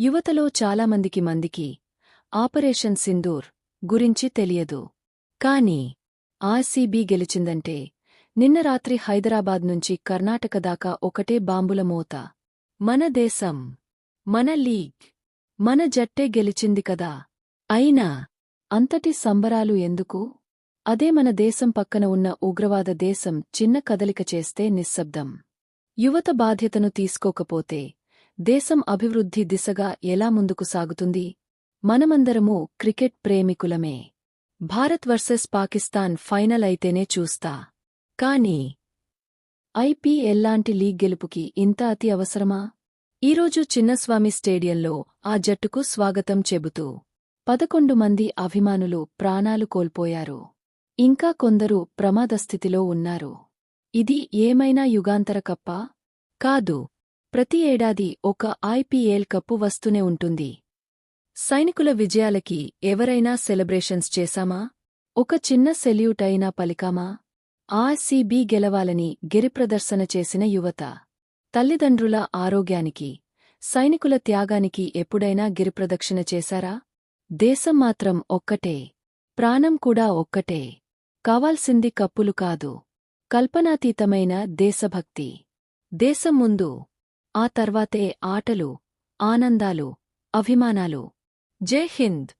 యువతలో చాలామందికి మందికి ఆపరేషన్ సింధూర్ గురించి తెలియదు. కాని ఆర్సీబీ గెలిచిందంటే నిన్న రాత్రి హైదరాబాద్ నుంచి కర్ణాటక దాకా ఒకటే బాంబుల మోత. మన దేశం మన లీగ్ మన జట్టే గెలిచింది కదా. అయినా అంతటి సంబరాలు ఎందుకు? అదే మన దేశం పక్కన ఉన్న ఉగ్రవాద దేశం చిన్న కదలిక చేస్తే నిశ్శబ్దం. యువత బాధ్యతను తీసుకోకపోతే దేశం అభివృద్ధి దిశగా ఎలా ముందుకు సాగుతుంది? మనమందరము క్రికెట్ ప్రేమికులమే. భారత్ వర్సెస్ పాకిస్తాన్ ఫైనల్ అయితేనే చూస్తా. కానీ ఐపీఎల్ లాంటి లీగ్ గెలుపుకి ఇంత అతి అవసరమా? ఈరోజు చిన్నస్వామి స్టేడియంలో ఆ జట్టుకు స్వాగతం చెబుతూ పదకొండు మంది అభిమానులు ప్రాణాలు కోల్పోయారు. ఇంకా కొందరు ప్రమాదస్థితిలో ఉన్నారు. ఇది ఏమైనా యుగాంతర కప్పా? కాదు ప్రతి ఏడాది ఒక ఐపీఎల్ కప్పు వస్తూనే ఉంటుంది. సైనికుల విజయాలకి ఎవరైనా సెలబ్రేషన్స్ చేశామా? ఒక చిన్న సెల్యూట్ అయినా పలికామా? ఆర్సీబీ గెలవాలని గిరిప్రదర్శన చేసిన యువత తల్లిదండ్రుల ఆరోగ్యానికి సైనికుల త్యాగానికి ఎప్పుడైనా గిరిప్రదక్షిణ చేశారా? దేశం మాత్రం ఒక్కటే ప్రాణం కూడా ఒక్కటే. కావాల్సింది కప్పులు కాదు కల్పనాతీతమైన దేశభక్తి. దేశం ముందు ఆ తర్వాతే ఆటలు ఆనందాలు అభిమానాలు. జై హింద్!